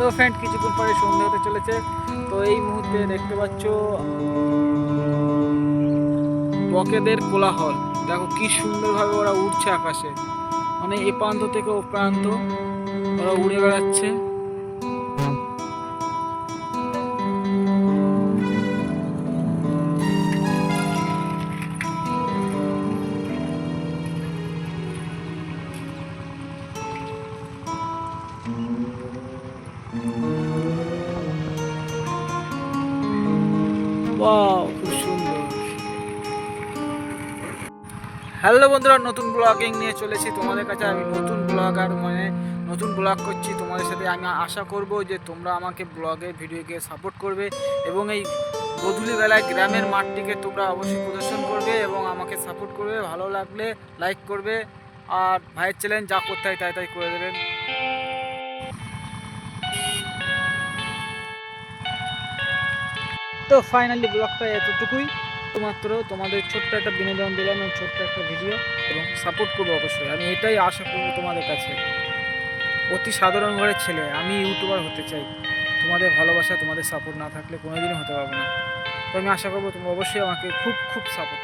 তো ফ্রেন্ড কিছুক্ষণ পরে সন্ধ্যা হতে চলেছে। তো এই মুহূর্তে দেখতে পাচ্ছ, বকেদের কোলাহল। দেখো কি সুন্দরভাবে ওরা উঠছে আকাশে। মানে এ প্রান্ত থেকে ও প্রান্ত, ওরা উড়ে বেড়াচ্ছে। খুব সুন্দর। হ্যালো বন্ধুরা, নতুন ব্লগিং নিয়ে চলেছি তোমাদের কাছে। আমি নতুন ব্লগার মানে নতুন ব্লগ করছি তোমাদের সাথে। আমি আশা করব যে তোমরা আমাকে ব্লগে ভিডিওকে সাপোর্ট করবে এবং এই গধূলি বেলায় গ্রামের মাঠটিকে তোমরা অবশ্যই প্রদর্শন করবে এবং আমাকে সাপোর্ট করবে। ভালো লাগলে লাইক করবে। আর ভাইয়ের চ্যালেঞ্জ যা করতে হয় তাই তাই করে দেবেন। তো ফাইনালি ব্লগটা এতটুকুই। শুধুমাত্র তোমাদের ছোট্ট একটা বিনোদন দিলাম এবং ছোট্ট একটা ভিডিও এবং সাপোর্ট করব অবশ্যই। আমি এটাই আশা করব তোমাদের কাছে। অতি সাধারণ ঘরের ছেলে, আমি ইউটিউবার হতে চাই। তোমাদের ভালোবাসা, তোমাদের সাপোর্ট না থাকলে কোনোদিনই হতে পারব না। তো আমি আশা করব তুমি অবশ্যই আমাকে খুব খুব সাপোর্ট